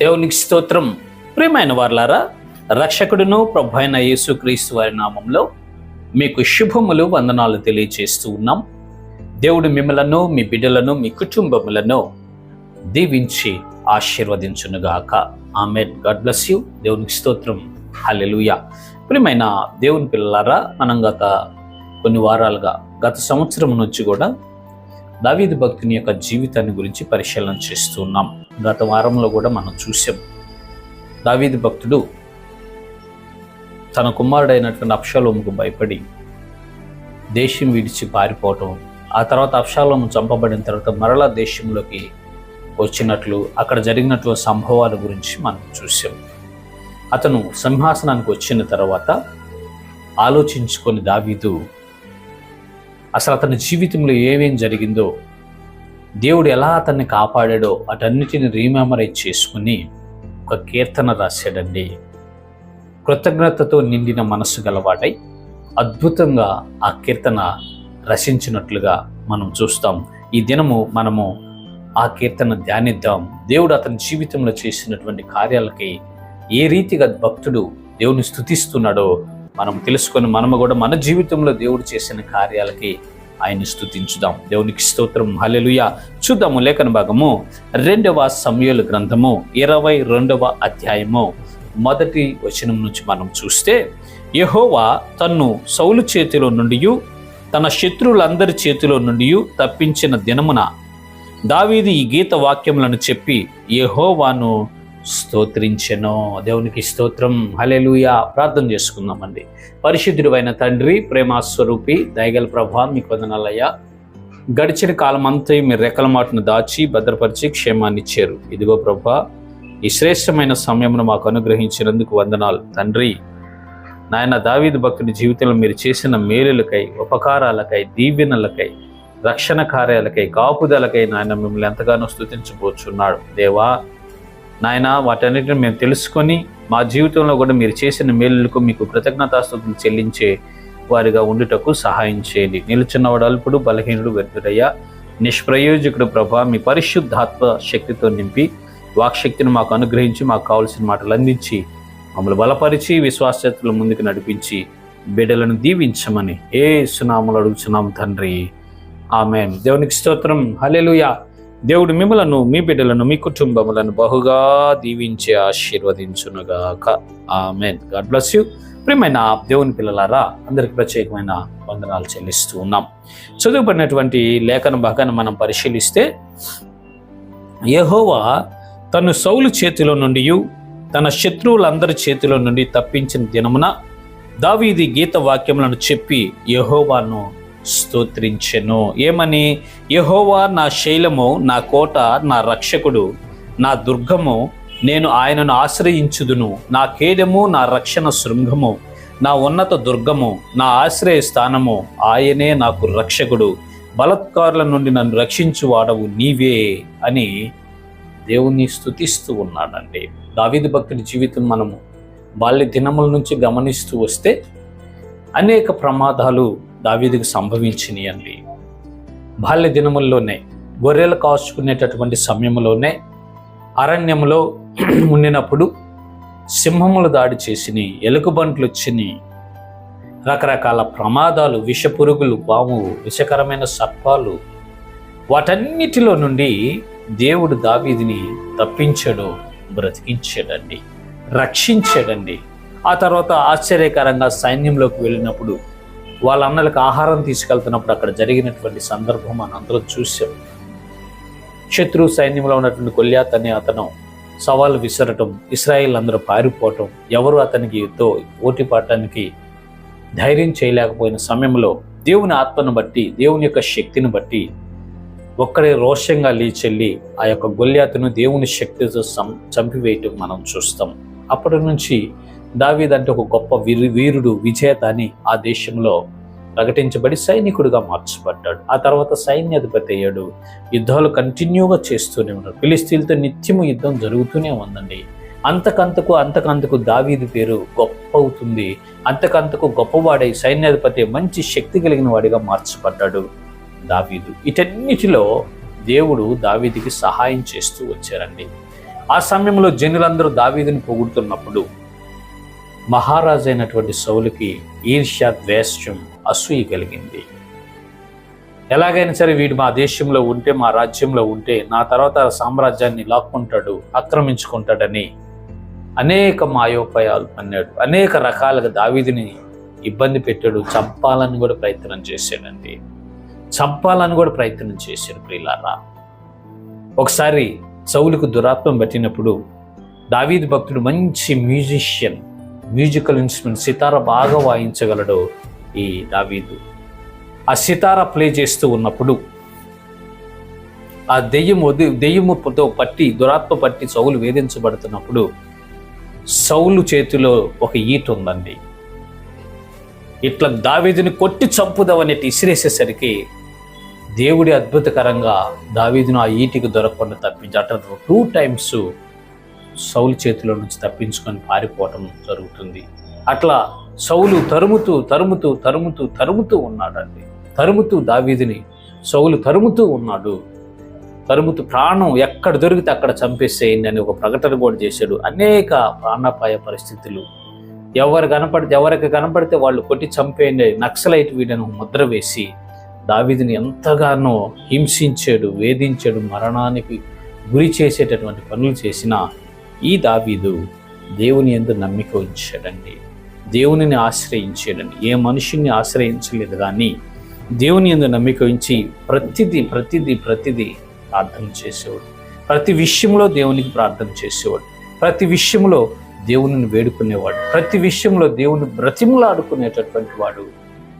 దేవునికి స్తోత్రం. ప్రియమైన వార్లారా రక్షకుడును ప్రభు అయిన యేసుక్రీస్తు వారి నామంలో మీకు శుభములు వందనాలు తెలియజేస్తూ ఉన్నాం. దేవుడు మిమ్మలను మీ బిడ్డలను మీ కుటుంబములను దీవించి ఆశీర్వదించునుగాక. ఆమె గాడ్ బ్లెస్ యూ. దేవునికి స్తోత్రం. హలెలుయ ప్రియమైన దేవుని పిల్లలారా మనం గత కొన్ని వారాలుగా గత సంవత్సరం నుంచి కూడా దావీదు భక్తుని యొక్క జీవితాన్ని గురించి పరిశీలన చేస్తున్నాం గత వారంలో కూడా మనం చూసాం. దావీది భక్తుడు తన కుమారుడైనటువంటి అప్షాలోముకు భయపడి దేశం విడిచి పారిపోవటం ఆ తర్వాత అప్షాలోము చంపబడిన తర్వాత మరలా దేశంలోకి వచ్చినట్లు అక్కడ జరిగినటువంటి సంభవాల గురించి మనం చూసాం. అతను సింహాసనానికి వచ్చిన తర్వాత ఆలోచించుకొని దావీదు అసలు అతని జీవితంలో ఏమేం జరిగిందో దేవుడు ఎలా అతన్ని కాపాడాడో అటన్నిటిని రీమెమరైజ్ చేసుకుని ఒక కీర్తన రాశాడండి. కృతజ్ఞతతో నిండిన మనస్సు గలవాటై అద్భుతంగా ఆ కీర్తన రచించినట్లుగా మనం చూస్తాం. ఈ దినము మనము ఆ కీర్తన ధ్యానిద్దాం. దేవుడు అతని జీవితంలో చేసినటువంటి కార్యాలకి ఏ రీతిగా భక్తుడు దేవుని స్థుతిస్తున్నాడో మనం తెలుసుకొని మనము కూడా మన జీవితంలో దేవుడు చేసిన కార్యాలకి ఆయన స్థుతించుదాం దేవునికి స్తోత్రం. హలెలుయ చూద్దాము లేఖన భాగము రెండవ సమయలు గ్రంథము ఇరవై రెండవ అధ్యాయము. మొదటి వచనం నుంచి మనం చూస్తే యహోవా తన్ను సౌలు చేతిలో నుండి తన శత్రువులందరి చేతిలో నుండి తప్పించిన దినమున దావీది ఈ గీత వాక్యములను చెప్పి యహోవాను స్తోత్రించెను. దేవునికి స్తోత్రం. హలెలుయా ప్రార్థన చేసుకుందామండి. పరిశుద్ధుడు అయిన తండ్రి ప్రేమాస్వరూపి దయగల ప్రభా మీకు వందనాలయ్యా. గడిచిన కాలం అంతా మీరు రెక్కల మాటను దాచి భద్రపరిచి క్షేమాన్ని ఇచ్చారు. ఇదిగో ప్రభా ఈ శ్రేష్టమైన సమయంను మాకు అనుగ్రహించినందుకు వందనాలు. తండ్రి నాయన దావీదు భక్తుడి జీవితంలో మీరు చేసిన మేలులకై ఉపకారాలకై దీవెనలకై రక్షణ కార్యాలకై కాపుదలకై నాయన మిమ్మల్ని ఎంతగానో స్థుతించబోచున్నాడు దేవా నాయన వాటన్నిటిని మేము తెలుసుకొని మా జీవితంలో కూడా మీరు చేసిన మేలులకు మీకు కృతజ్ఞతాస్తుతులు చెల్లించే వారిగా ఉండుటకు సహాయం చేయండి. నిలుచున్నవాడు అల్పుడు బలహీనుడు వ్యర్థుడయ్యా. నిష్ప్రయోజకుడు ప్రభా మీ పరిశుద్ధాత్మ శక్తితో నింపి వాక్శక్తిని మాకు అనుగ్రహించి మాకు కావలసిన మాటలు అందించి మమ్మల్ని బలపరిచి విశ్వాసతలు ముందుకు నడిపించి బిడ్డలను దీవించమని ఏ సునాములు అడుగుచున్నాం తండ్రి. ఆమె దేవునికి స్తోత్రం. హలెలుయా దేవుడు మిమ్మలను మీ బిడ్డలను మీ కుటుంబములను బహుగా దీవించి ఆశీర్వదించునుగాక. ఆమెన్. God bless you. ప్రియమైన దేవుని పిల్లలారా అందరికి ప్రత్యేకమైన వందనాలు చెల్లిస్తూ ఉన్నాం. చదువుబడినటువంటి లేఖన భాగాన్ని మనం పరిశీలిస్తే యహోవా తను సౌలు చేతిలో నుండి తన శత్రువులందరి చేతిలో నుండి తప్పించిన దినమున దావీది గీత వాక్యములను చెప్పి యహోవాను స్తోత్రించెను. ఏమని? యహోవా నా శైలము నా కోట నా రక్షకుడు నా దుర్గము నేను ఆయనను ఆశ్రయించుదును. నా కేదము నా రక్షణ శృంగము నా ఉన్నత దుర్గము నా ఆశ్రయ స్థానము ఆయనే నాకు రక్షకుడు. బలత్కారుల నుండి నన్ను రక్షించు వాడవు నీవే అని దేవుని స్థుతిస్తూ ఉన్నాడండి. దావిది భక్తుడి జీవితం మనము బాల్య దినముల నుంచి గమనిస్తూ వస్తే అనేక ప్రమాదాలు దావీదుకు సంభవించినాయి అండి బాల్య దినముల్లోనే గొర్రెలు కాచుకునేటటువంటి సమయంలోనే అరణ్యంలో ఉండినప్పుడు సింహములు దాడి చేసిని ఎలుగుబంట్లు వచ్చిని రకరకాల ప్రమాదాలు విషపురుగులు పాము విషకరమైన సర్పాలు వాటన్నిటిలో నుండి దేవుడు దావీదిని తప్పించాడు బ్రతికించాడండి రక్షించాడండి. ఆ తర్వాత ఆశ్చర్యకరంగా సైన్యంలోకి వెళ్ళినప్పుడు వాళ్ళ అన్నలకు ఆహారం తీసుకెళ్తున్నప్పుడు అక్కడ జరిగినటువంటి సందర్భం మనం అందరం చూసాం. శత్రు సైన్యంలో ఉన్నటువంటి కొల్యాత్ అనే అతను సవాల్ విసరటం ఇస్రాయిల్ అందరూ పారిపోవటం ఎవరు అతనికి తో ఓటిపాడటానికి ధైర్యం చేయలేకపోయిన సమయంలో దేవుని ఆత్మను బట్టి దేవుని యొక్క శక్తిని బట్టి ఒక్కడే రోషంగా లేచెల్లి ఆ యొక్క గొల్యాతును దేవుని శక్తితో సం చంపివేయటం మనం చూస్తాం. అప్పటి నుంచి దావీదంటే ఒక గొప్ప వీరు వీరుడు విజేత అని ఆ దేశంలో ప్రకటించబడి సైనికుడిగా మార్చబడ్డాడు. ఆ తర్వాత సైన్యాధిపతి అయ్యాడు. యుద్ధాలు కంటిన్యూగా చేస్తూనే ఉన్నాడు ఫిలిస్తీన్తో నిత్యము యుద్ధం జరుగుతూనే ఉందండి. అంతకంతకు అంతకంతకు దావీది పేరు గొప్ప అవుతుంది. అంతకంతకు గొప్పవాడై సైన్యాధిపతి మంచి శక్తి కలిగిన వాడిగా మార్చబడ్డాడు దావీదు. ఇటన్నిటిలో దేవుడు దావీదికి సహాయం చేస్తూ వచ్చారండి. ఆ సమయంలో జనులందరూ దావీదిని పొగుడుతున్నప్పుడు మహారాజు అయినటువంటి సౌలుకి ఈర్ష్య ద్వేషం అసూయ కలిగింది ఎలాగైనా సరే వీడు మా దేశంలో ఉంటే మా రాజ్యంలో ఉంటే నా తర్వాత సామ్రాజ్యాన్ని లాక్కుంటాడు ఆక్రమించుకుంటాడని అనేక మాయోపాయాలు పన్నాడు అనేక రకాలుగా దావీదిని ఇబ్బంది పెట్టాడు. చంపాలని కూడా ప్రయత్నం చేశాడండి. చంపాలని కూడా ప్రయత్నం చేశాడు ప్రియులారా. ఒకసారి సౌలుకు దురాత్మం పట్టినప్పుడు దావీద్ భక్తుడు మంచి మ్యూజిషియన్ మ్యూజికల్ ఇన్స్ట్రుమెంట్ సితార బాగా వాయించగలడు ఈ దావీదు. ఆ సితార ప్లే చేస్తూ ఉన్నప్పుడు ఆ దెయ్యం వది దెయ్యముతో పట్టి దురాత్మ పట్టి సౌలు వేధించబడుతున్నప్పుడు సౌలు చేతిలో ఒక ఈట ఉందండి. ఇట్లా దావీదుని కొట్టి చంపుదామని ఇసిరేసేసరికి దేవుడి అద్భుతకరంగా దావీదును ఆ ఈటికి దొరకకుండా తప్పించి అట్లా టూ టైమ్స్ సౌలు చేతిలో నుంచి తప్పించుకొని పారిపోవటం జరుగుతుంది. అట్లా సౌలు తరుముతూ తరుముతూ తరుముతూ తరుముతూ ఉన్నాడండి. తరుముతూ దావీదిని సౌలు తరుముతూ ఉన్నాడు. తరుముతూ ప్రాణం ఎక్కడ దొరికితే అక్కడ చంపేసేయండి అని ఒక ప్రకటన కూడా చేశాడు. అనేక ప్రాణాపాయ పరిస్థితులు. ఎవరు కనపడితే ఎవరికి కనపడితే వాళ్ళు కొట్టి చంపేయండి నక్సలైట్ వీడను ముద్ర వేసి దావీదిని ఎంతగానో హింసించాడు వేధించాడు మరణానికి గురి చేసేటటువంటి పనులు చేసిన ఈ దావీదు దేవుని ఎందు నమ్మిక ఉంచాడండి. దేవునిని ఆశ్రయించాడండి. ఏ మనుషుని ఆశ్రయించలేదు కానీ దేవుని ఎందు నమ్మిక ఉంచి ప్రతిదీ ప్రతిదీ ప్రతిదీ ప్రార్థన చేసేవాడు. ప్రతి విషయంలో దేవునికి ప్రార్థన చేసేవాడు. ప్రతి విషయంలో దేవునిని వేడుకునేవాడు. ప్రతి విషయంలో దేవుని బ్రతిమలాడుకునేటటువంటి వాడు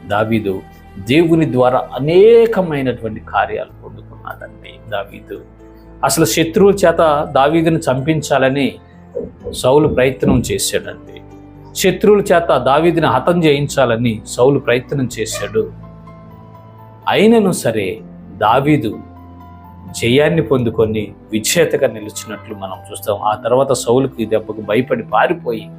దావీదు. దేవుని ద్వారా అనేకమైనటువంటి కార్యాలు పొందుకున్నాడండి దావీదు. అసలు శత్రువుల చేత దావీదును చంపించాలని సౌలు ప్రయత్నం చేశాడండి. శత్రువుల చేత దావీదిని హతం చేయించాలని సౌలు ప్రయత్నం చేశాడు. అయినను సరే దావీదు జయాన్ని పొందుకొని విజేతగా నిలిచినట్లు మనం చూస్తాం. ఆ తర్వాత సౌలుకి దెబ్బకు భయపడి పారిపోయి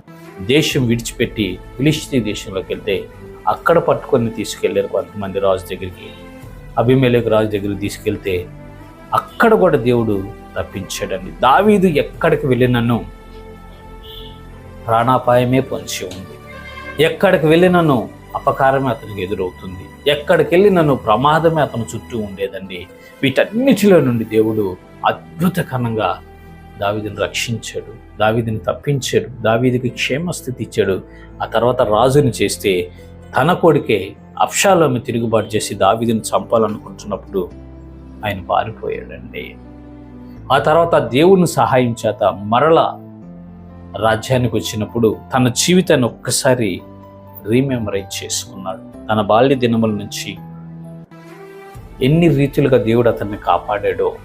దేశం విడిచిపెట్టి ఫిలిస్తీ దేశంలోకి వెళ్తే అక్కడ పట్టుకొని తీసుకెళ్ళారు కొంతమంది రాజు దగ్గరికి. అభిమేలకు రాజు దగ్గరికి తీసుకెళ్తే అక్కడ కూడా దేవుడు తప్పించాడండి దావీదు ఎక్కడికి వెళ్ళినను? ప్రాణాపాయమే పొంచి ఉంది. ఎక్కడికి వెళ్ళినను? అపకారమే అతనికి ఎదురవుతుంది. ఎక్కడికి వెళ్ళినను? ప్రమాదమే అతను చుట్టూ ఉండేదండి. వీటన్నిటిలో నుండి దేవుడు అద్భుతకరంగా దావీదిని రక్షించాడు. దావీదిని తప్పించాడు. దావీదికి క్షేమస్థితి ఇచ్చాడు. ఆ తర్వాత రాజుని చేస్తే తన కొడుకే అప్షాలోమి తిరుగుబాటు చేసి దావీదిని చంపాలనుకుంటున్నప్పుడు ఆయన పారిపోయాడండి. ఆ తర్వాత దేవుని సహాయం చేత మరల రాజ్యానికి వచ్చినప్పుడు తన జీవితాన్ని ఒక్కసారి రీమెమరైజ్ చేసుకున్నాడు. తన బాల్య దినముల నుంచి ఎన్ని రీతులుగా దేవుడు అతన్ని కాపాడాడో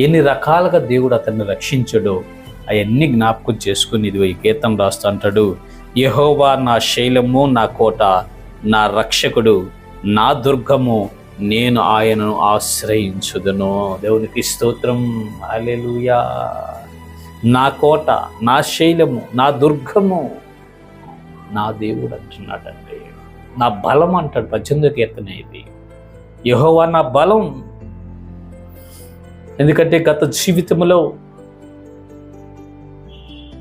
ఎన్ని రకాలుగా దేవుడు అతన్ని రక్షించాడో అవన్నీ జ్ఞాపకం చేసుకుని ఇది ఈ గీతం రాస్తూ అంటాడు యహోవా నా శైలము నా కోట నా రక్షకుడు నా దుర్గము నేను ఆయనను ఆశ్రయించుదును. దేవునికి స్తోత్రం. అలెలుయా నా కోట నా శైలము నా దుర్గము నా దేవుడు అంటున్నాడండి. నా బలం అంటాడు పద్దెనిమిది కీర్తన ఇది. యహోవా నా బలం. ఎందుకంటే గత జీవితంలో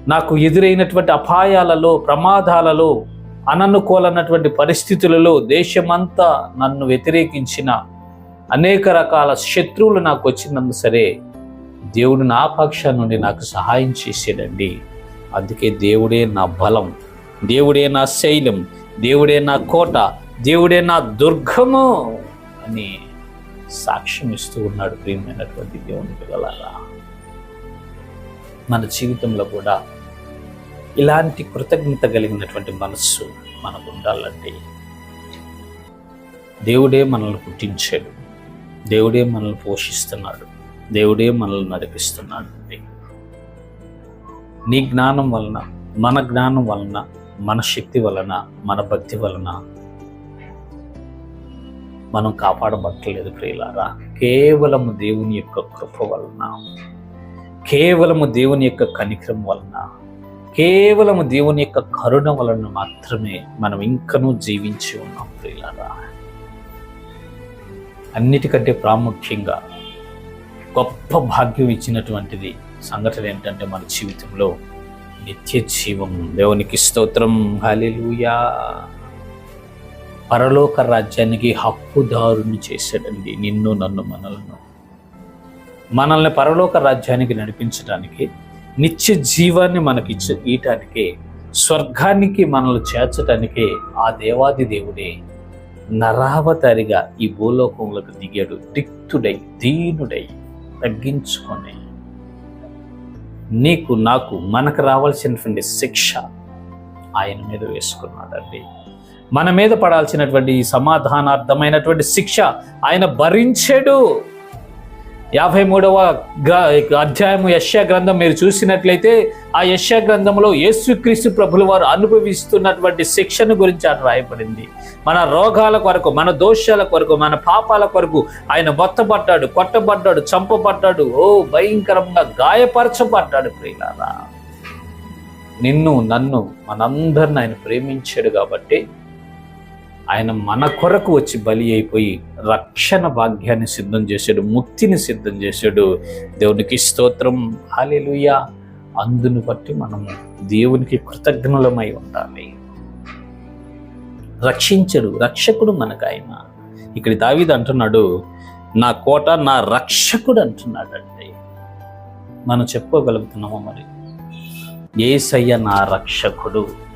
నాకు ఎదురైనటువంటి అపాయాలలో ప్రమాదాలలో అననుకూలనటువంటి పరిస్థితులలో దేశమంతా నన్ను వ్యతిరేకించిన అనేక రకాల శత్రువులు నాకు వచ్చినందు సరే దేవుడు నా పక్షం నుండి నాకు సహాయం చేసాడండి. అందుకే దేవుడే నా బలం దేవుడే నా శైలం దేవుడే నా కోట దేవుడే నా దుర్గము అని సాక్ష్యం ఇస్తూ ఉన్నాడు ప్రియమైనటువంటి దేవుని పిల్లలారా మన జీవితంలో కూడా ఇలాంటి కృతజ్ఞత కలిగినటువంటి మనస్సు మనకు ఉండాలండి దేవుడే మనల్ని పుట్టించాడు. దేవుడే మనల్ని పోషిస్తున్నాడు. దేవుడే మనల్ని నడిపిస్తున్నాడు. నీ జ్ఞానం వలన మన జ్ఞానం వలన మన శక్తి వలన మన భక్తి వలన మనం కాపాడబట్టలేదు ప్రియులారా. కేవలము దేవుని యొక్క కృప వలన కేవలము దేవుని యొక్క కనికరం వలన కేవలము దేవుని యొక్క కరుణ వలన మాత్రమే మనం ఇంకనూ జీవించి ఉన్నాం ప్రియులారా. అన్నిటికంటే ప్రాముఖ్యంగా గొప్ప భాగ్యం ఇచ్చినటువంటిది సంఘటన ఏంటంటే మన జీవితంలో నిత్య జీవం. దేవునికి స్తోత్రం. హలిలుయా పరలోక రాజ్యానికి హక్కుదారుని చేశాడండి నిన్ను నన్ను మనలను. మనల్ని పరలోక రాజ్యానికి నడిపించడానికి నిత్య జీవాన్ని మనకి ఇచ్చ స్వర్గానికి మనల్ని చేర్చటానికే ఆ దేవాది దేవుడే నరావతారిగా ఈ భూలోకంలోకి దిగాడు. దిక్తుడై దీనుడై తగ్గించుకొని. నీకు నాకు మనకు రావాల్సినటువంటి శిక్ష ఆయన మీద వేసుకున్నాడండి. మన మీద పడాల్సినటువంటి ఈ సమాధానార్థమైనటువంటి శిక్ష ఆయన భరించాడు. యాభై మూడవ అధ్యాయము యశ్యా గ్రంథం. మీరు చూసినట్లయితే ఆ యశ్యా గ్రంథంలో యేసుక్రీస్తు ప్రభులు వారు అనుభవిస్తున్నటువంటి శిక్షను గురించి అని రాయబడింది. మన రోగాల కొరకు మన దోషాల కొరకు మన పాపాల కొరకు ఆయన బొత్తపడ్డాడు కొట్టబడ్డాడు చంపబడ్డాడు. ఓ భయంకరంగా గాయపరచబడ్డాడు ప్రియులారా. నిన్ను నన్ను మనందరిని ఆయన ప్రేమించాడు కాబట్టి ఆయన మన కొరకు వచ్చి బలి అయిపోయి రక్షణ భాగ్యాన్ని సిద్ధం చేశాడు ముక్తిని సిద్ధం చేశాడు. దేవునికి స్తోత్రం. హాలేలుయ అందును బట్టి మనం దేవునికి కృతజ్ఞులమై ఉండాలి. రక్షించడు రక్షకుడు మనకు ఆయన ఇక్కడ దావీదు అంటున్నాడు నా కోట నా రక్షకుడు అంటున్నాడండి మనం చెప్పుకోగలుగుతున్నామా మరి? ఏసయ్య నా రక్షకుడు.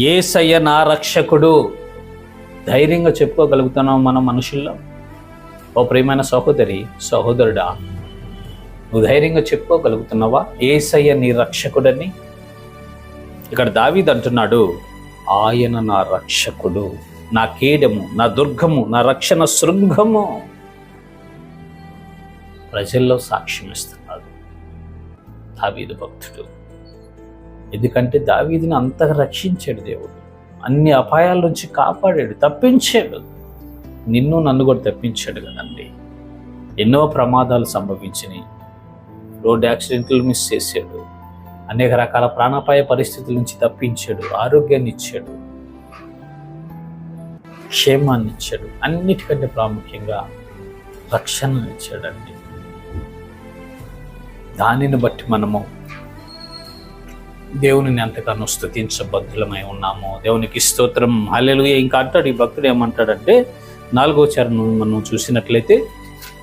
ఏసయ్య నా రక్షకుడు. ధైర్యంగా చెప్పుకోగలుగుతున్నాం మన మనుషుల్లో? ఓ ప్రియమైన సహోదరి సహోదరుడా నువ్వు ధైర్యంగా చెప్పుకోగలుగుతున్నావా? ఏసయ్య నీ రక్షకుడని? ఇక్కడ దావీద్ అంటున్నాడు ఆయన నా రక్షకుడు నా కీడము నా దుర్గము నా రక్షణ శృంగము. ప్రజల్లో సాక్ష్యం ఇస్తున్నాడు దావీదు భక్తుడు. ఎందుకంటే దావీదిని అంతగా రక్షించాడు దేవుడు. అన్ని అపాయాల నుంచి కాపాడాడు తప్పించాడు. నిన్ను నన్ను కూడా తప్పించాడు కదండి. ఎన్నో ప్రమాదాలు సంభవించినాయి. రోడ్ యాక్సిడెంట్లు మిస్ చేశాడు. అనేక రకాల ప్రాణాపాయ పరిస్థితుల నుంచి తప్పించాడు ఆరోగ్యాన్ని ఇచ్చాడు. క్షేమాన్ని ఇచ్చాడు. అన్నిటికంటే ప్రాముఖ్యంగా రక్షణ ఇచ్చాడండి. దానిని బట్టి మనము దేవుని ఎంతగానో స్థుతించబద్ధులమై ఉన్నాము. దేవునికి స్తోత్రం. హల్లెలు ఇంకా అంటాడు ఈ భక్తుడు ఏమంటాడంటే నాలుగో చరణం మనం చూసినట్లయితే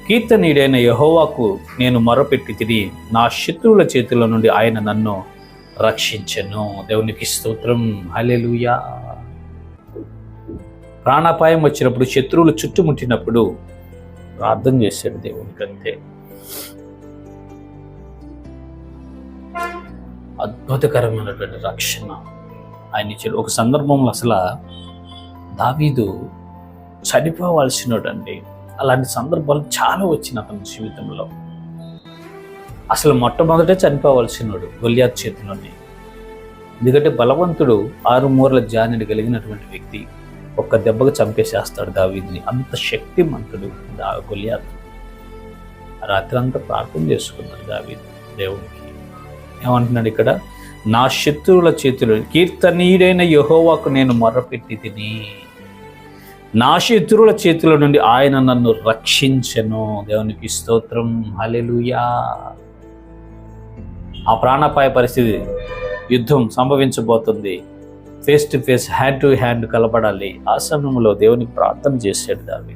కీర్తనీడైన యహోవాకు నేను మొరపెట్టి తిరిగి నా శత్రువుల చేతుల నుండి ఆయన నన్ను రక్షించను. దేవునికి స్తోత్రం. హలెలుయా ప్రాణాపాయం వచ్చినప్పుడు శత్రువులు చుట్టుముట్టినప్పుడు ప్రార్థన చేశాడు దేవునికి అంతే అద్భుతకరమైనటువంటి రక్షణ ఆయన ఇచ్చాడు. ఒక సందర్భంలో అసలు దావీదు చనిపోవాల్సినోడండి. అలాంటి సందర్భాలు చాలా వచ్చిన అతని జీవితంలో. అసలు మొట్టమొదటే చనిపోవాల్సినోడు గొలియాత్ చేతిలోనే. ఎందుకంటే బలవంతుడు ఆరు మూరల జానిని కలిగినటువంటి వ్యక్తి ఒక్క దెబ్బకు చంపేసేస్తాడు దావీదిని. అంత శక్తిమంతుడు దా గొలియాత్ రాత్రి అంతా ప్రార్థన చేసుకున్నాడు దావీదు దేవుడికి ఏమంటున్నాడు ఇక్కడ? నా శత్రువుల చేతిలో కీర్తనీయుడైన యహోవాకు నేను మొర్రపెట్టి తిని నా శత్రువుల చేతిలో నుండి ఆయన నన్ను రక్షించను. దేవునికి స్తోత్రం. హలెలుయా ఆ ప్రాణాపాయ పరిస్థితి యుద్ధం సంభవించబోతుంది. Face to face hand to hand కలపడాలి. ఆ సమయంలో దేవునికి ప్రార్థన చేశాడు దావి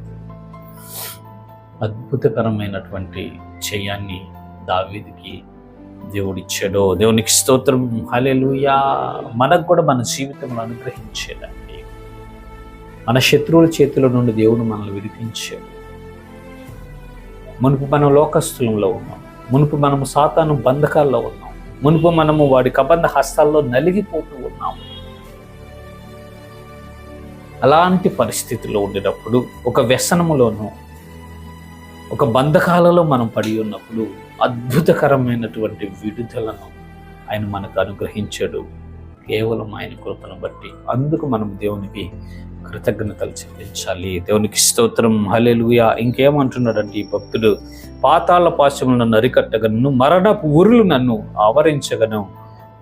అద్భుతకరమైనటువంటి చేయాన్ని దావీదికి దేవుడిచ్చాడో? దేవునికి స్తోత్రం. హలెలుయా మనకు కూడా మన జీవితంలో అనుగ్రహించేదాన్ని మన శత్రువుల చేతుల నుండి దేవుడు మనల్ని విడిపించాడు. మునుపు మనం లోకస్థులంలో ఉన్నాం. మునుపు మనము సాతాను బంధకాల్లో ఉన్నాం. మునుపు మనము వాడి కబంధ హస్తాల్లో నలిగిపోతూ ఉన్నాం. అలాంటి పరిస్థితిలో ఉండేటప్పుడు ఒక వ్యసనములోనూ ఒక బంధకాలలో మనం పడి ఉన్నప్పుడు అద్భుతకరమైనటువంటి విడుదలను ఆయన మనకు అనుగ్రహించాడు. కేవలం ఆయన కృపను బట్టి అందుకు మనం దేవునికి కృతజ్ఞతలు చెల్లించాలి. దేవునికి స్తోత్రం. హలెలుయా ఇంకేమంటున్నాడంటే ఈ భక్తుడు పాతాళ పాశములను నరికట్టగను మరణపు ఉరులు నన్ను ఆవరించగను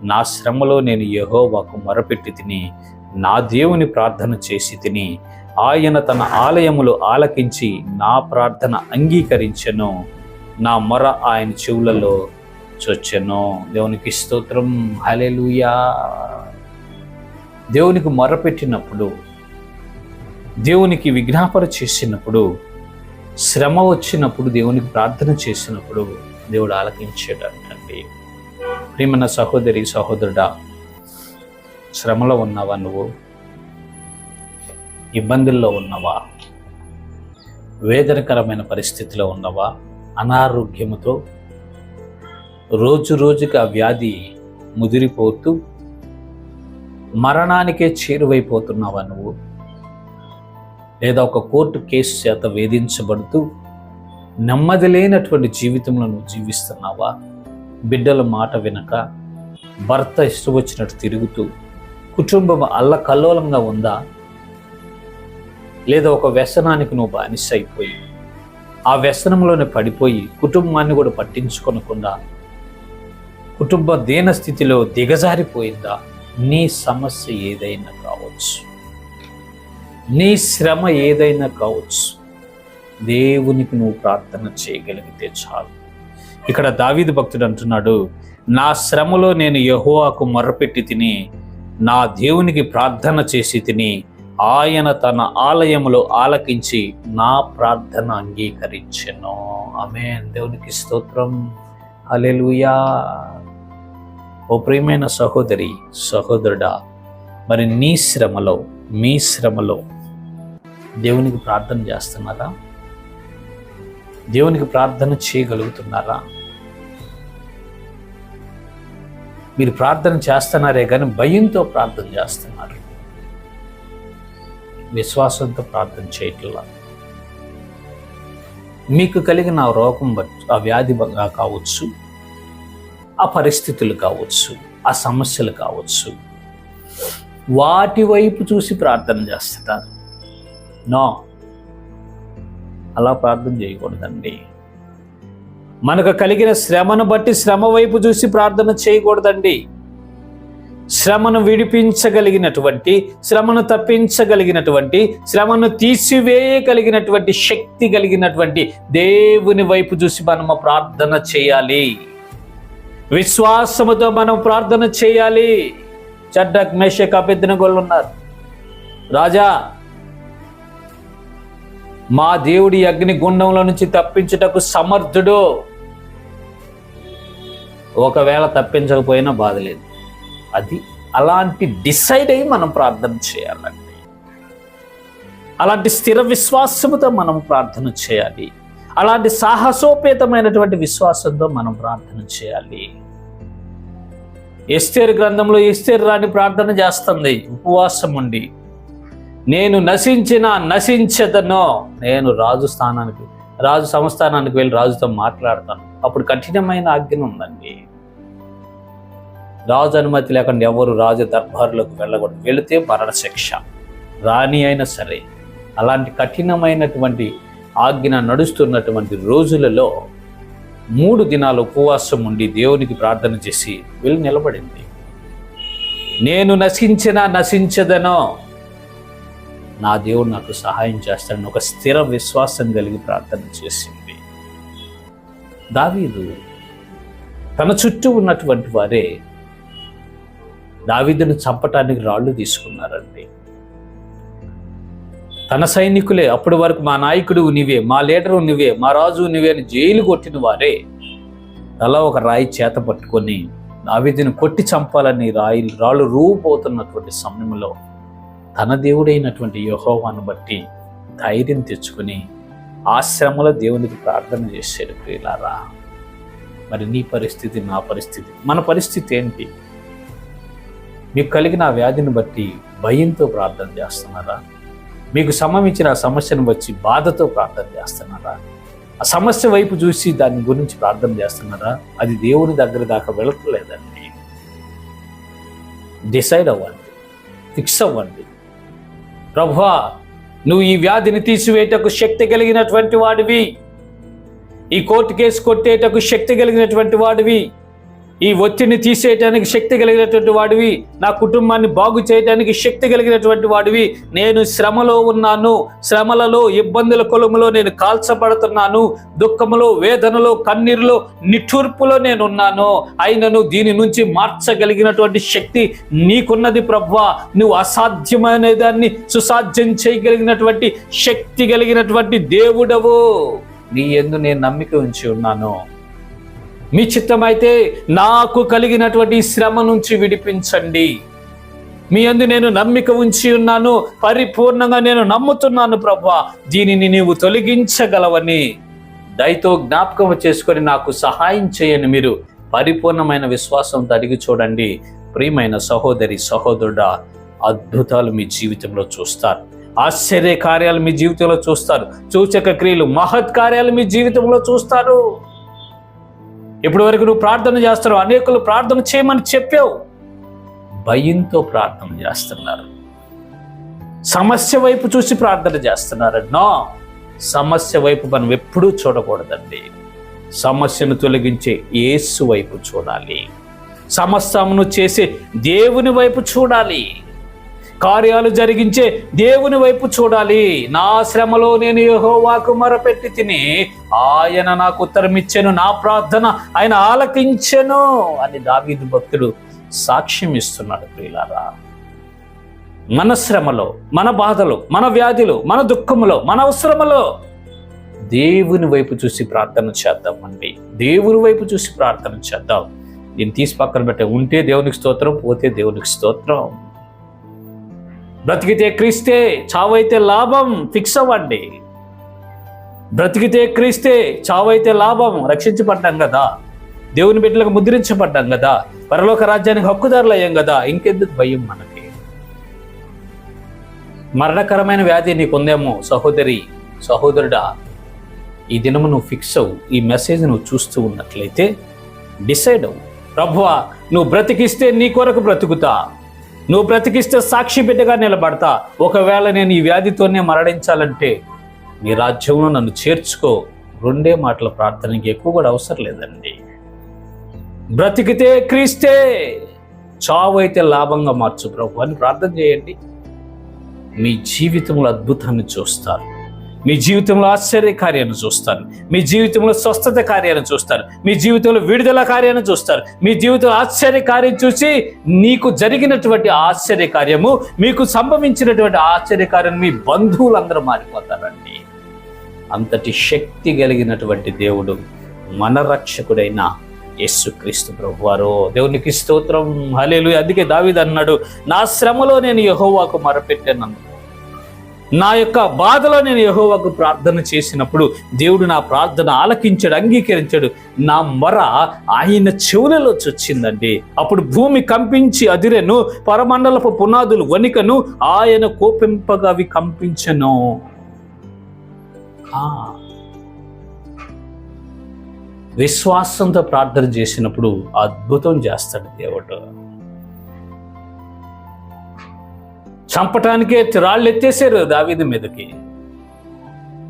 నా శ్రమలో నేను యహోవాకు మొరపెట్టి తిని నా దేవుని ప్రార్థన చేసి తిని ఆయన తన ఆలయములు ఆలకించి నా ప్రార్థన అంగీకరించను. నా మొర ఆయన చెవులలో చొచ్చెను. దేవునికి స్తోత్రం. హలెలుయా దేవునికి మొర పెట్టినప్పుడు దేవునికి విజ్ఞాపన చేసినప్పుడు శ్రమ వచ్చినప్పుడు దేవునికి ప్రార్థన చేసినప్పుడు దేవుడు ఆలకించేటండి ప్రియమైన సహోదరి సహోదరుడా శ్రమలో ఉన్నావా నువ్వు? ఇబ్బందుల్లో ఉన్నవా? వేదనకరమైన పరిస్థితిలో ఉన్నవా? అనారోగ్యముతో రోజు రోజుకి ఆ వ్యాధి ముదిరిపోతూ మరణానికే చేరువైపోతున్నావా నువ్వు? లేదా ఒక కోర్టు కేసు చేత వేధించబడుతూ నెమ్మది లేనటువంటి జీవితంలో నువ్వు జీవిస్తున్నావా? బిడ్డల మాట వినక భర్త ఇష్టం వచ్చినట్టు తిరుగుతూ కుటుంబం అల్లకల్లోలంగా ఉందా? లేదా ఒక వ్యసనానికి నువ్వు బానిస అయిపోయి ఆ వ్యసనంలోనే పడిపోయి కుటుంబాన్ని కూడా పట్టించుకోనకుండా కుటుంబ దీన స్థితిలో దిగజారిపోయిందా? నీ సమస్య ఏదైనా కావచ్చు. నీ శ్రమ ఏదైనా కావచ్చు. దేవునికి నువ్వు ప్రార్థన చేయగలిగితే చాలు. ఇక్కడ దావీదు భక్తుడు అంటున్నాడు నా శ్రమలో నేను యహోవాకు మొర్రపెట్టి తిని నా దేవునికి ప్రార్థన చేసి తిని ఆయన తన ఆలయములో ఆలకించి నా ప్రార్థన అంగీకరించెను. ఆమె దేవునికి స్తోత్రం. అలెలుయా ఓ ప్రియమైన సహోదరి సహోదరుడా మరి నీ శ్రమలో మీ శ్రమలో దేవునికి ప్రార్థన చేస్తున్నారా? దేవునికి ప్రార్థన చేయగలుగుతున్నారా? మీరు ప్రార్థన చేస్తున్నారే కానీ భయంతో ప్రార్థన చేస్తున్నారు. విశ్వాసంతో ప్రార్థన చేయట్లా. మీకు కలిగిన ఆ రోగం బట్టి ఆ వ్యాధి కావచ్చు ఆ పరిస్థితులు కావచ్చు ఆ సమస్యలు కావచ్చు వాటి వైపు చూసి ప్రార్థన చేస్తున్నారు నో. అలా ప్రార్థన చేయకూడదండి. మనకు కలిగిన శ్రమను బట్టి శ్రమ వైపు చూసి ప్రార్థన చేయకూడదండి. శ్రమను విడిపించగలిగినటువంటి శ్రమను తప్పించగలిగినటువంటి శ్రమను తీసివేయగలిగినటువంటి శక్తి కలిగినటువంటి దేవుని వైపు చూసి మనము ప్రార్థన చేయాలి. విశ్వాసముతో మనం ప్రార్థన చేయాలి. చడ్డక్ మేషక్ అభ్యర్థనగోళ్ళు ఉన్నారు. రాజా మా దేవుడి అగ్ని గుండంలో నుంచి తప్పించుటకు సమర్థుడు. ఒకవేళ తప్పించకపోయినా బాధ లేదు. అది అలాంటి డిసైడ్ అయ్యి మనం ప్రార్థన చేయాలండి. అలాంటి స్థిర విశ్వాసముతో మనం ప్రార్థన చేయాలి. అలాంటి సాహసోపేతమైనటువంటి విశ్వాసంతో మనం ప్రార్థన చేయాలి. ఎస్తేర్ గ్రంథంలో ఎస్తేర్ రాని ప్రార్థన చేస్తుంది. ఉపవాసం ఉండి నేను నశించిన నశించదనో నేను రాజు స్థానానికి రాజు సంస్థానానికి వెళ్ళి రాజుతో మాట్లాడతాను. అప్పుడు కఠినమైన ఆజ్ఞ ఉందండి రాజు అనుమతి లేకుండా ఎవరు రాజు దర్బారులకు వెళ్ళకూడదు. వెళితే మరణశిక్ష. రాణి అయినా సరే అలాంటి కఠినమైనటువంటి ఆజ్ఞ నడుస్తున్నటువంటి రోజులలో మూడు దినాలు ఉపవాసం ఉండి దేవునికి ప్రార్థన చేసి వెళ్ళి నిలబడింది. నేను నశించినా నశించదనో నా దేవుడు నాకు సహాయం చేస్తాడని ఒక స్థిర విశ్వాసం కలిగి ప్రార్థన చేసింది. దావీదు తన చుట్టూ ఉన్నటువంటి వారే దావిదును చంపటానికి రాళ్ళు తీసుకున్నారండి. తన సైనికులే అప్పటి వరకు మా నాయకుడు నీవే మా లీడరు నువ్వే మా రాజు నువ్వే అని జైలు కొట్టిన వారే తల ఒక రాయి చేత పట్టుకొని దావిదిని కొట్టి చంపాలని రాయి రాళ్ళు రూపోతున్నటువంటి సమయంలో తన దేవుడైనటువంటి యహోవాను బట్టి ధైర్యం తెచ్చుకొని ఆశ్రమలో దేవునికి ప్రార్థన చేశాడు ప్రియులారా. మరి నీ పరిస్థితి నా పరిస్థితి మన పరిస్థితి ఏంటి? మీకు కలిగిన వ్యాధిని బట్టి భయంతో ప్రార్థన చేస్తున్నారా? మీకు సంబంధించిన సమస్యను వచ్చి బాధతో ప్రార్థన చేస్తున్నారా? ఆ సమస్య వైపు చూసి దాని గురించి ప్రార్థన చేస్తున్నారా? అది దేవుని దగ్గర దాకా వెళ్ళట్లేదండి. డిసైడ్ అవ్వండి. ఫిక్స్ అవ్వండి. ప్రభా నువ్వు ఈ వ్యాధిని తీసివేటకు శక్తి కలిగినటువంటి వాడివి. ఈ కోర్టు కేసు కొట్టేటకు శక్తి కలిగినటువంటి వాడివి. ఈ ఒత్తిడిని తీసేయటానికి శక్తి కలిగినటువంటి వాడివి నా కుటుంబాన్ని బాగు చేయడానికి శక్తి కలిగినటువంటి వాడివి. నేను శ్రమలో ఉన్నాను శ్రమలలో ఇబ్బందుల కొలుములో నేను కాల్చబడుతున్నాను దుఃఖములో వేదనలో కన్నీరులో నిఠూర్పులో నేను ఉన్నాను. అయినను దీని నుంచి మార్చగలిగినటువంటి శక్తి నీకున్నది ప్రభా నువ్వు అసాధ్యమైన దాన్ని సుసాధ్యం చేయగలిగినటువంటి శక్తి కలిగినటువంటి దేవుడవు. నీ ఎందు నేను నమ్మిక ఉంచి ఉన్నాను. మీ చిత్తమైతే నాకు కలిగినటువంటి శ్రమ నుంచి విడిపించండి. మీ అందు నేను నమ్మిక ఉంచి ఉన్నాను. పరిపూర్ణంగా నేను నమ్ముతున్నాను ప్రభా. దీనిని నీవు తొలగించగలవని. దయతో జ్ఞాపకం చేసుకొని నాకు సహాయం చేయని మీరు పరిపూర్ణమైన విశ్వాసంతో అడిగి చూడండి. ప్రియమైన సహోదరి సహోదరుడా అద్భుతాలు మీ జీవితంలో చూస్తారు. ఆశ్చర్య కార్యాలు మీ జీవితంలో చూస్తారు. సూచక క్రియలు మహత్ కార్యాలు మీ జీవితంలో చూస్తారు. ఇప్పటి వరకు నువ్వు ప్రార్థన చేస్తున్నావు అనేకులు ప్రార్థన చేయమని చెప్పావు. భయంతో ప్రార్థన చేస్తున్నారు. సమస్య వైపు చూసి ప్రార్థన చేస్తున్నారు. నో సమస్య వైపు మనం ఎప్పుడూ చూడకూడదండి. సమస్యను తొలగించే యేసు వైపు చూడాలి. సమస్తమును చేసే దేవుని వైపు చూడాలి. కార్యాలు జరిగించే దేవుని వైపు చూడాలి. నా శ్రమలో నేను యహోవాకు మొరపెట్టి తిని ఆయన నాకు ఉత్తరం ఇచ్చెను నా ప్రార్థన ఆయన ఆలకించెను అని దావీదు భక్తుడు సాక్ష్యం ఇస్తున్నాడు ప్రియులారా. మన శ్రమలో మన బాధలు మన వ్యాధులు మన దుఃఖములో మన అవసరములో దేవుని వైపు చూసి ప్రార్థన చేద్దామండి దేవుని వైపు చూసి ప్రార్థన చేద్దాం. దీన్ని తీసి పక్కన పెట్టే ఉంటే దేవునికి స్తోత్రం పోతే దేవునికి స్తోత్రం. బ్రతికితే క్రీస్తే చావైతే లాభం ఫిక్స్ అవ్వండి. బ్రతికితే క్రీస్తే చావైతే లాభం రక్షించబడ్డాం కదా దేవుని బిడ్డలకు ముద్రించబడ్డాం కదా పరలోక రాజ్యానికి హక్కుదారులు అయ్యాం కదా ఇంకెందుకు భయం మనకి? మరణకరమైన వ్యాధి నీకుందేమో సహోదరి సహోదరుడా. ఈ దినము నువ్వు ఫిక్స్ అవు ఈ మెసేజ్ నువ్వు చూస్తూ ఉన్నట్లయితే డిసైడ్ అవు ప్రభువా నువ్వు బ్రతికిస్తే నీ కొరకు బ్రతుకుతా. నువ్వు బ్రతికిస్తే సాక్షి బిడ్డగా నిలబడతా. ఒకవేళ నేను ఈ వ్యాధితోనే మరణించాలంటే నీ రాజ్యంలో నన్ను చేర్చుకో. రెండే మాటల ప్రార్థనకి ఎక్కువ కూడా అవసరం లేదండి. బ్రతికితే క్రీస్తే చావు అయితే లాభంగా మార్చు ప్రభు అని ప్రార్థన చేయండి. మీ జీవితంలో అద్భుతాన్ని చూస్తారు. మీ జీవితంలో ఆశ్చర్య కార్యాన్ని చూస్తారు. మీ జీవితంలో స్వస్థత కార్యాన్ని చూస్తారు. మీ జీవితంలో విడుదల కార్యాన్ని చూస్తారు. మీ జీవితంలో ఆశ్చర్య కార్యం చూసి నీకు జరిగినటువంటి ఆశ్చర్య కార్యము మీకు సంభవించినటువంటి ఆశ్చర్య కార్యం మీ బంధువులందరూ మారిపోతారండి. అంతటి శక్తి కలిగినటువంటి దేవుడు మన రక్షకుడైన యేసుక్రీస్తు ప్రభువారు. దేవునికి స్తోత్రం. హలేలు అందుకే దావిదన్నాడు అన్నాడు నా శ్రమలో నేను యహోవాకు మరపెట్టాను నా యొక్క బాధలో నేను యహోవాకు ప్రార్థన చేసినప్పుడు దేవుడు నా ప్రార్థన ఆలకించాడు అంగీకరించాడు. నా మొర ఆయన చెవులలో చొచ్చిందండి. అప్పుడు భూమి కంపించి అదిరెను పరమండలపు పునాదులు వణికను ఆయన కోపింపగా అవి కంపించను. విశ్వాసంతో ప్రార్థన చేసినప్పుడు అద్భుతం చేస్తాడు దేవుడు. చంపటానికే రాళ్ళు ఎత్తేసారు దావీదు మీదకి.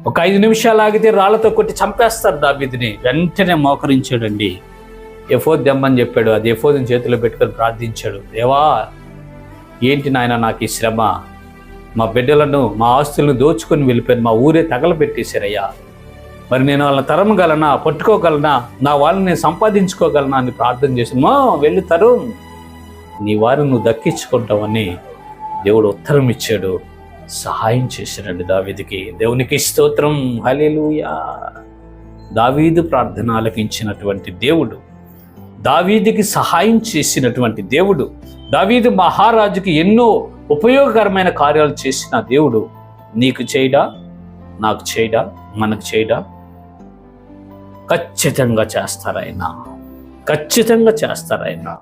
ఒక ఐదు నిమిషాలు ఆగితే రాళ్ళతో కొట్టి చంపేస్తారు దావీదిని. వెంటనే మోకరించాడండి. ఎఫోద్ దెమ్మని చెప్పాడు. అది ఎఫోద్ని చేతిలో పెట్టుకొని ప్రార్థించాడు. దేవా ఏంటి నాయన నాకు ఈ శ్రమ? మా బిడ్డలను మా ఆస్తులను దోచుకొని వెళ్ళిపోయాను మా ఊరే తగలబెట్టేశారయ్యా. మరి నేను వాళ్ళని తరమగలనా పట్టుకోగలనా? నా వాళ్ళని నేను సంపాదించుకోగలనా అని ప్రార్థన చేసిన వెళ్ళి తరుం. నీ వారిని నువ్వు దక్కించుకుంటావని దేవుడు ఉత్తరం ఇచ్చాడు. సహాయం చేశాడండి దావీదికి. దేవునికి స్తోత్రం. హలెలుయా దావీదు ప్రార్థన ఆలకించినటువంటి దేవుడు. దావీదికి సహాయం చేసినటువంటి దేవుడు. దావీదు మహారాజుకి ఎన్నో ఉపయోగకరమైన కార్యాలు చేసిన దేవుడు. నీకు చేయడా? నాకు చేయడా? మనకు చేయడా? ఖచ్చితంగా చేస్తారాయన. ఖచ్చితంగా చేస్తారాయన.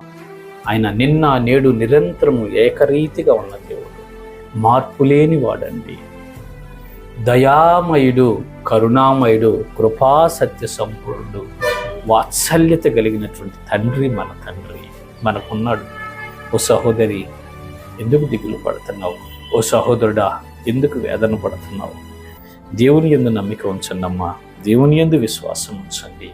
ఆయన నిన్న నేడు నిరంతరము ఏకరీతిగా ఉన్న దేవుడు. మార్పు లేని వాడండి. దయామయుడు కరుణామయుడు కృపా సత్య సంపూర్ణుడు వాత్సల్యత కలిగినటువంటి తండ్రి మన తండ్రి మనకున్నాడు. ఓ సహోదరి ఎందుకు దిగులు పడుతున్నావు? ఓ సహోదరుడా ఎందుకు వేదన పడుతున్నావు? దేవుని ఎందు నమ్మిక ఉంచండి దేవుని ఎందు విశ్వాసం ఉంచండి.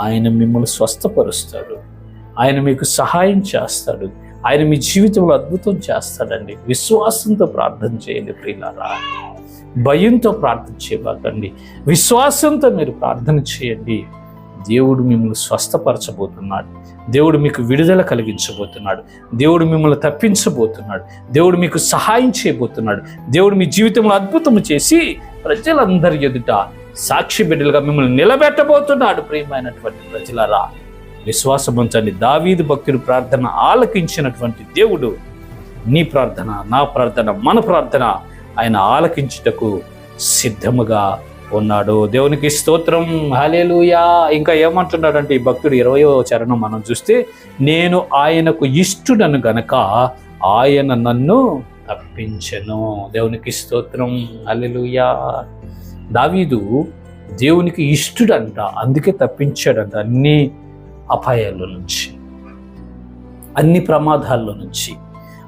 ఆయన మిమ్మల్ని స్వస్థపరుస్తాడు. ఆయన మీకు సహాయం చేస్తాడు. ఆయన మీ జీవితంలో అద్భుతం చేస్తాడండి. విశ్వాసంతో ప్రార్థన చేయండి ప్రియులారా. భయంతో ప్రార్థన చేయబాకండి. విశ్వాసంతో మీరు ప్రార్థన చేయండి. దేవుడు మిమ్మల్ని స్వస్థపరచబోతున్నాడు. దేవుడు మీకు విడుదల కలిగించబోతున్నాడు. దేవుడు మిమ్మల్ని తప్పించబోతున్నాడు. దేవుడు మీకు సహాయం చేయబోతున్నాడు. దేవుడు మీ జీవితంలో అద్భుతము చేసి ప్రజలందరి ఎదుట సాక్షి బిడ్డలుగా మిమ్మల్ని నిలబెట్టబోతున్నాడు ప్రియమైనటువంటి ప్రజలరా. విశ్వాసం ఉంచండి దావీదు భక్తుడు ప్రార్థన ఆలకించినటువంటి దేవుడు నీ ప్రార్థన నా ప్రార్థన మన ప్రార్థన ఆయన ఆలకించుటకు సిద్ధముగా ఉన్నాడు. దేవునికి స్తోత్రం. హలేలుయా ఇంకా ఏమంటున్నాడంటే ఈ భక్తుడు ఇరవయో చరణం మనం చూస్తే నేను ఆయనకు ఇష్టుడను గనక ఆయన నన్ను తప్పించను దేవునికి స్తోత్రం. హల్లెలూయా. దావీదు దేవునికి ఇష్టుడంట అందుకే తప్పించాడంట. అన్ని అపాయాల్లో నుంచి అన్ని ప్రమాదాల్లో నుంచి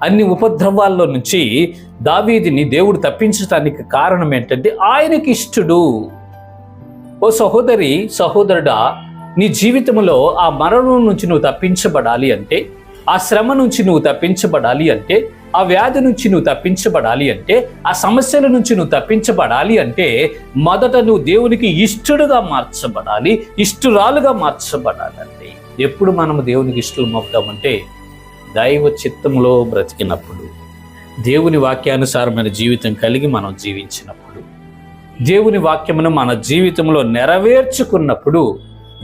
అన్ని ఉపద్రవాల్లో నుంచి దావీదిని దేవుడు తప్పించడానికి కారణం ఏంటంటే ఆయనకి ఇష్టడు. ఓ సహోదరి సహోదరుడా నీ జీవితంలో ఆ మరణం నుంచి నువ్వు తప్పించబడాలి అంటే ఆ శ్రమ నుంచి నువ్వు తప్పించబడాలి అంటే ఆ వ్యాధి నుంచి నువ్వు తప్పించబడాలి అంటే ఆ సమస్యల నుంచి నువ్వు తప్పించబడాలి అంటే మొదట నువ్వు దేవునికి ఇష్టడుగా మార్చబడాలి ఇష్టురాలుగా మార్చబడాలండి ఎప్పుడు మనము దేవునికి ఇష్టం అవుతామంటే దైవ చిత్తంలో బ్రతికినప్పుడు దేవుని వాక్యానుసారమైన జీవితం కలిగి మనం జీవించినప్పుడు దేవుని వాక్యమును మన జీవితంలో నెరవేర్చుకున్నప్పుడు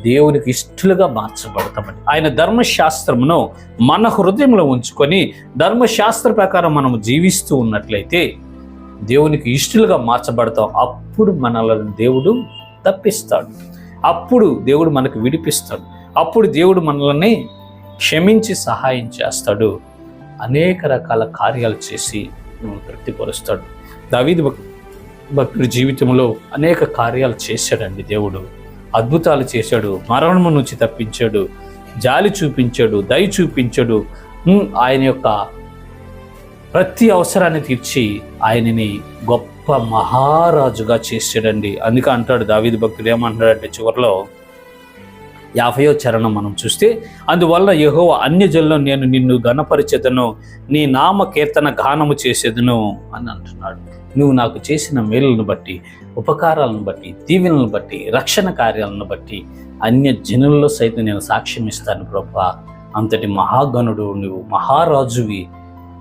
దేవునికి ఇష్టలుగా మార్చబడతామండి. ఆయన ధర్మశాస్త్రమును మన హృదయంలో ఉంచుకొని ధర్మశాస్త్ర ప్రకారం మనం జీవిస్తూ ఉన్నట్లయితే దేవునికి ఇష్టలుగా మార్చబడతాం. అప్పుడు మనలను దేవుడు తప్పిస్తాడు. అప్పుడు దేవుడు మనకు విడిపిస్తాడు. అప్పుడు దేవుడు మనల్ని క్షమించి సహాయం చేస్తాడు. అనేక రకాల కార్యాలు చేసి నువ్వు తృప్తిపరుస్తాడు. దావీదు భక్- భక్తుడి జీవితంలో అనేక కార్యాలు చేశాడండి దేవుడు. అద్భుతాలు చేశాడు. మరణము నుంచి తప్పించాడు. జాలి చూపించాడు. దయ చూపించాడు. ఆయన యొక్క ప్రతి అవసరాన్ని తీర్చి ఆయనని గొప్ప మహారాజుగా చేశాడండి. అందుకే అంటాడు దావీదు భక్తుడు ఏమంటాడంటే చివరిలో యాభయో చరణం మనం చూస్తే అందువల్ల యహో అన్యజల్లో నేను నిన్ను ఘనపరిచేదను నీ నామ కీర్తన గానము చేసేదను అని అంటున్నాడు. నువ్వు నాకు చేసిన మేలులను బట్టి ఉపకారాలను బట్టి దీవెనలను బట్టి రక్షణ కార్యాలను బట్టి అన్య జనుల్లో సైతం నేను సాక్ష్యం ఇస్తాను ప్రభా. అంతటి మహాగణుడు నువ్వు మహారాజువి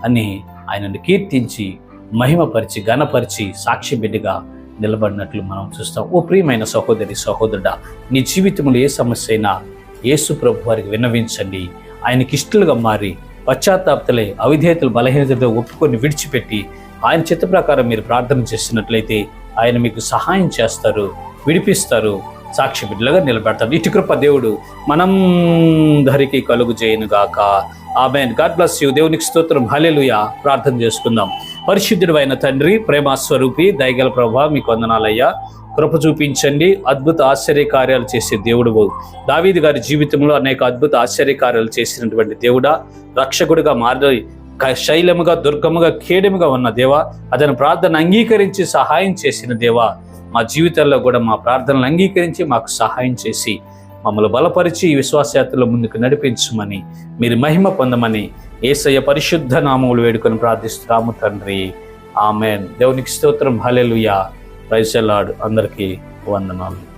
అని ఆయనను కీర్తించి మహిమపరిచి ఘనపరిచి సాక్షి బిడ్డగా నిలబడినట్లు మనం చూస్తాం. ఓ ప్రియమైన సహోదరి సహోదరుడా నీ జీవితంలో ఏ సమస్య అయినా యేసు ప్రభు వారికి విన్నవించండి. ఆయనకి ఇష్టలుగా మారి పశ్చాత్తాప్తలై అవిధేయతలు బలహీనతతో ఒప్పుకొని విడిచిపెట్టి ఆయన చిత్త ప్రకారం మీరు ప్రార్థన చేసినట్లయితే ఆయన మీకు సహాయం చేస్తారు విడిపిస్తారు సాక్షి బిడ్డలుగా నిలబెడతారు. ఇటు కృప దేవుడు మనం ధరికి కలుగు చేయనుగాక. ఆమె ఆమెన్. God bless you. దేవునికి స్తోత్రం. హల్లెలూయా. ప్రార్థన చేసుకుందాం. పరిశుద్ధుడు అయిన తండ్రి ప్రేమ స్వరూపి దయగల ప్రభా మీకు వందనాలయ్యా. కృప చూపించండి. అద్భుత ఆశ్చర్య కార్యాలు చేసే దేవుడు దావీది గారి జీవితంలో అనేక అద్భుత ఆశ్చర్య కార్యాలు చేసినటువంటి దేవుడా. రక్షకుడిగా మారి క- శైలముగా దుర్గముగా ఖేడముగా ఉన్న దేవా అతని ప్రార్థన అంగీకరించి సహాయం చేసిన దేవా. మా జీవితాల్లో కూడా మా ప్రార్థనలు అంగీకరించి మాకు సహాయం చేసి మమ్మల్ని బలపరిచి ఈ విశ్వాసయాత్రలో ముందుకు నడిపించమని మీరు మహిమ పొందమని ఏసయ్య పరిశుద్ధ నామములు వేడుకొని ప్రార్థిస్తున్నాము తండ్రి. ఆమెన్. దేవునికి స్తోత్రం. హల్లెలూయా ప్రైసలాడ్ అందరికీ వందనాలు.